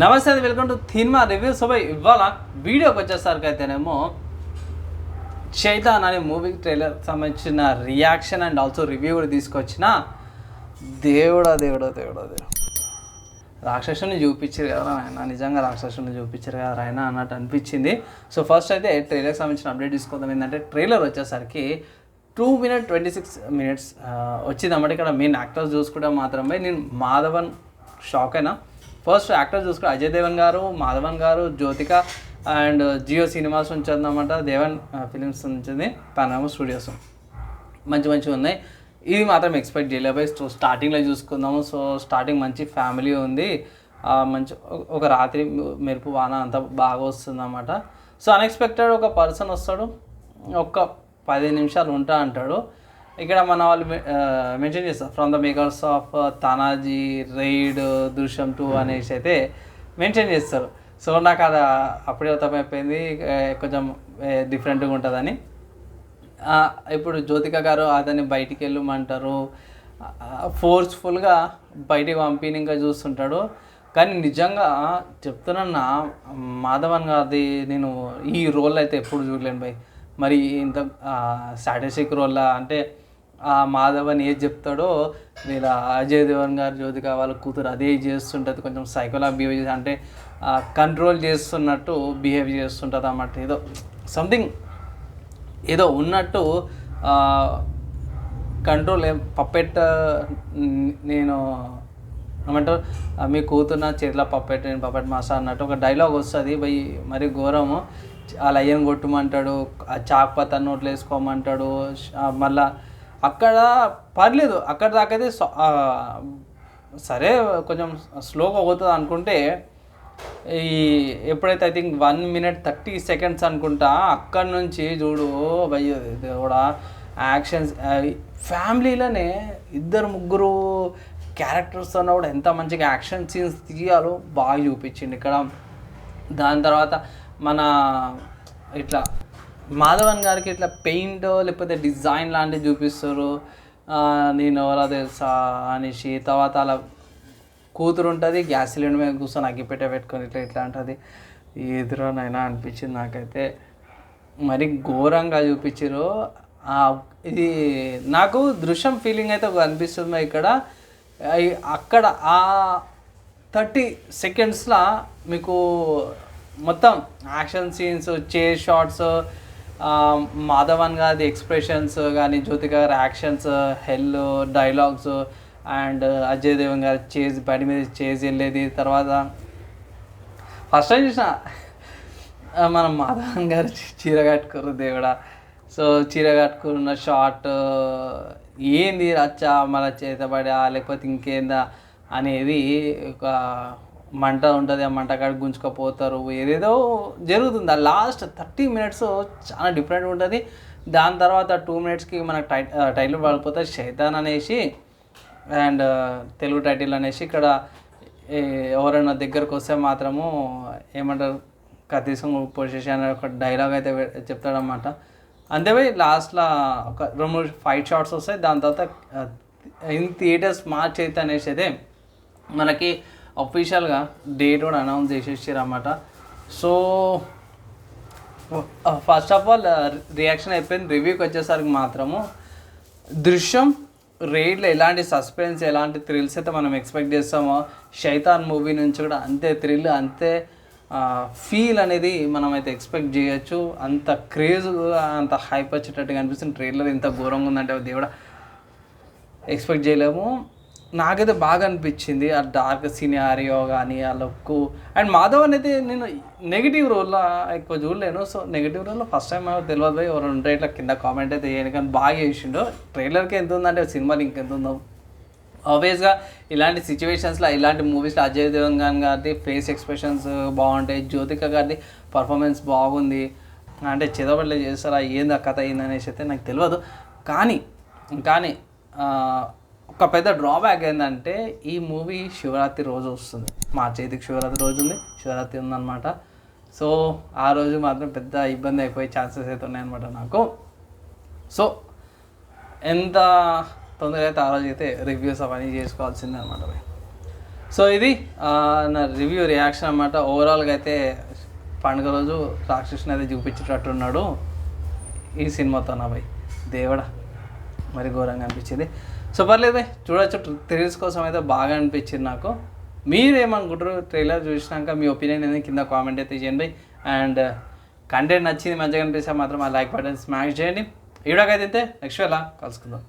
నమస్తే welcome to cinema reviews so ఇవాళ వీడియోకి వచ్చేసరికి అయితేనేమో చైతాన్ అనే మూవీ ట్రైలర్ సంబంధించిన రియాక్షన్ అండ్ ఆల్సో రివ్యూ కూడా తీసుకొచ్చిన దేవుడా దేవుడా దేవుడా దేవుడు. రాక్షసుని చూపించారు కదా ఆయన నిజంగా రాక్షసుని చూపించారు కదా ఆయన అన్నట్టు అనిపించింది. సో ఫస్ట్ అయితే ట్రైలర్కి సంబంధించిన అప్డేట్ తీసుకుందాం. ఏంటంటే ట్రైలర్ వచ్చేసరికి two minute twenty six minutes వచ్చింది అన్నమాట ఇక్కడ మెయిన్ యాక్టర్స్ చూసుకుంటే మాత్రమే. నేను మాధవన్ షాక్ అయినా ఫస్ట్ యాక్టర్ చూసుకో అజయ్ దేవన్ గారు మాధవన్ గారు జ్యోతిక అండ్ జియో సినిమాస్ నుంచి ఉందన్నమాట దేవన్ ఫిలిమ్స్ నుంచి పనామో స్టూడియోస్ మంచి మంచిగా ఉన్నాయి. ఇది మాత్రం ఎక్స్పెక్ట్ చేయలేదు. సో స్టార్టింగ్లో చూసుకుందాము. సో స్టార్టింగ్ మంచి ఫ్యామిలీ ఉంది. మంచి ఒక- రాత్రి మెరుపు వాన అంతా బాగా వస్తుంది అనమాట సో అన్ఎక్స్పెక్టెడ్ ఒక పర్సన్ వస్తాడు. ఒక్క పది నిమిషాలు ఉంటా అంటాడు. ఇక్కడ మన వాళ్ళు మెన్షన్ చేస్తారు. From the makers of Tanhaji Raid Drishyam two అనేసి అయితే మెన్షన్ చేస్తారు. సో నాకు అది అప్పుడే అర్థమైపోయింది. కొంచెం డిఫరెంట్గా ఉంటుందని. ఇప్పుడు జ్యోతిక గారు అతన్ని బయటికి వెళ్ళమంటారు. ఫోర్స్ఫుల్గా బయటికి పంపిణీ ఇంకా చూస్తుంటాడు. కానీ నిజంగా చెప్తున్నా మాధవన్ గారిది నేను ఈ రోల్ అయితే ఎప్పుడు చూడలేను భయ్. మరి ఇంత స్ట్రాటజిక్ రోల్ అంటే మాధవన్ ఏది చెప్తాడో వీళ్ళ అజయ్ దేవన్ గారు జ్యోతిక వాళ్ళ కూతురు అదే చేస్తుంటుంది కొంచెం సైకోలా బిహేవ్ చేసి అంటే కంట్రోల్ చేస్తున్నట్టు బిహేవ్ చేస్తుంటుంది అన్నమాట. ఏదో సంథింగ్ ఏదో ఉన్నట్టు కంట్రోల్ పప్పెట్ నేను ఏమంటారు మీ కూతున్న చేతిలో పప్పెట్ నేను పప్పెట్ మాస్టర్ అన్నట్టు ఒక డైలాగ్ వస్తుంది. పోయి మరి ఘోరము ఆ లయ్యను కొట్టమంటాడు ఆ చాక్పత్ నోట్లు వేసుకోమంటాడు మళ్ళీ అక్కడ పర్లేదు అక్కడ దాకైతే సరే కొంచెం స్లోగా అవుతుంది అనుకుంటే ఈ ఎప్పుడైతే I think one minute thirty seconds అనుకుంటా అక్కడ నుంచి చూడు భయ్య కూడా యాక్షన్స్ ఫ్యామిలీలోనే ఇద్దరు ముగ్గురు క్యారెక్టర్స్ అన్న కూడా ఎంత మంచిగా యాక్షన్ సీన్స్ తీయాలో బాగా చూపించింది ఇక్కడ. దాని తర్వాత మన ఇట్లా మాధవన్ గారికి ఇట్లా పెయింట్ లేకపోతే డిజైన్ లాంటివి చూపిస్తారు. నేను ఎవరో తెలుసా అనేసి తర్వాత అలా కూతురు ఉంటుంది గ్యాస్ సిలిండర్ మీద కూర్చొని అగ్గిపెట్ట పెట్టుకొని ఇట్లా ఇట్లా అంటుంది. ఎదురోనైనా అనిపించింది నాకైతే. మరి ఘోరంగా చూపించారు ఇది నాకు దృశ్యం ఫీలింగ్ అయితే అనిపిస్తుంది ఇక్కడ. అక్కడ ఆ థర్టీ సెకండ్స్లో మీకు మొత్తం యాక్షన్ సీన్స్ చే షార్ట్స్ మాధవన్ గారి ఎక్స్ప్రెషన్స్ కానీ జ్యోతి గారి యాక్షన్స్ హెల్ డైలాగ్స్ అండ్ అజయ్ దేవన్ గారి చేజ్ బండి మీద చేజ్ వెళ్ళేది. తర్వాత ఫస్ట్ టైం చూసిన మనం మన మాధవన్ గారు చీర కట్టుకోరు దేవుడా. సో చీర కట్టుకున్న షార్ట్ ఏంది రచ్చ మన చేతబడా లేకపోతే ఇంకేందా అనేది ఒక మంట ఉంటుంది ఆ మంట కాడ గుంజుకపోతారు ఏదేదో జరుగుతుంది. ఆ లాస్ట్ థర్టీ మినిట్స్ చాలా డిఫరెంట్ ఉంటుంది. దాని తర్వాత టూ మినిట్స్కి మనకు టై టైటిల్ పడిపోతుంది శైతాన్ అనేసి అండ్ తెలుగు టైటిల్ అనేసి ఇక్కడ ఎవరైనా దగ్గరకు వస్తే మాత్రము ఏమంటారు కతీసం పొజిషన్ అనే ఒక డైలాగ్ అయితే చెప్తాడనమాట అంతేపోయి లాస్ట్లో ఒక రెండు మూడు ఫైట్ షార్ట్స్ వస్తాయి. దాని తర్వాత ఇన్ థియేటర్స్ మార్చ్ అయితే అనేసి అయితే మనకి అఫీషియల్గా డేట్ కూడా అనౌన్స్ చేసేసారు అన్నమాట. So first of all reaction అయిపోయింది. రివ్యూకి వచ్చేసరికి మాత్రము దృశ్యం రేడ్లో ఎలాంటి సస్పెన్స్ ఎలాంటి థ్రిల్స్ అయితే మనం ఎక్స్పెక్ట్ చేస్తామో శైతాన్ మూవీ నుంచి కూడా అంతే థ్రిల్ అంతే uh, ఫీల్ అనేది మనం అయితే ఎక్స్పెక్ట్ చేయొచ్చు. అంత క్రేజ్గా అంత హైప్ వచ్చేటట్టుగా అనిపిస్తుంది. ట్రైలర్ ఇంత ఘోరంగా ఉందంటే దేవుడ ఎక్స్పెక్ట్ చేయలేము. నాకైతే బాగా అనిపించింది ఆ డార్క్ సినారియో కానీ ఆ లుక్ అండ్ మాధవ్ అనేది నేను నెగిటివ్ రోల్లో ఎక్కువ చూడలేను. సో నెగిటివ్ రోల్లో ఫస్ట్ టైం ఏమో తెలియదు పోయి ఎవరు ఉంటే ఇట్లా కింద కామెంట్ అయితే చేయను కానీ బాగా చేసిండు. ట్రైలర్కి ఎంత ఉందంటే సినిమా ఇంకెంత ఉందో ఆబ్వియస్గా ఇలాంటి సిచ్యువేషన్స్లో ఇలాంటి మూవీస్లో అజయ్ దేవన్ గారిది ఫేస్ ఎక్స్ప్రెషన్స్ బాగుంటాయి. జ్యోతిక గారిది పర్ఫార్మెన్స్ బాగుంది. అంటే చిదపట్లే చేస్తారా ఏంది ఆ కథ ఏంది అనేసి అయితే నాకు తెలియదు కానీ కానీ ఒక పెద్ద డ్రాబ్యాక్ ఏంటంటే ఈ మూవీ శివరాత్రి రోజు వస్తుంది. మా చేతికి శివరాత్రి రోజు ఉంది. శివరాత్రి ఉందన్నమాట. సో ఆ రోజు మాత్రం పెద్ద ఇబ్బంది అయిపోయే ఛాన్సెస్ అయితే ఉన్నాయన్నమాట నాకు. సో ఎంత తొందరగా అయితే ఆ రోజు అయితే రివ్యూస్ అవన్నీ చేసుకోవాల్సిందే అనమాట సో ఇది నా రివ్యూ రియాక్షన్ అనమాట ఓవరాల్గా అయితే పండుగ రోజు రాక్షసుని అయితే చూపించేటట్టున్నాడు. ఈ సినిమాతో నా భయ్ దేవుడా మరి ఘోరంగా అనిపించింది. సో పర్లేదు భయ్ చూడొచ్చు థ్రిల్స్ కోసం అయితే బాగా అనిపించింది నాకు. మీరేమనుకుంటారు? ట్రైలర్ చూసినాక మీ ఒపీనియన్ అనేది కింద కామెంట్ అయితే చేయండి. అండ్ కంటెంట్ uh, నచ్చింది మంచిగా అనిపిస్తే మాత్రం ఆ లైక్ బటన్ స్మాష్ చేయండి. ఈ వీడియోకి అయితే నెక్స్ట్ వేళ కలుసుకుందాం.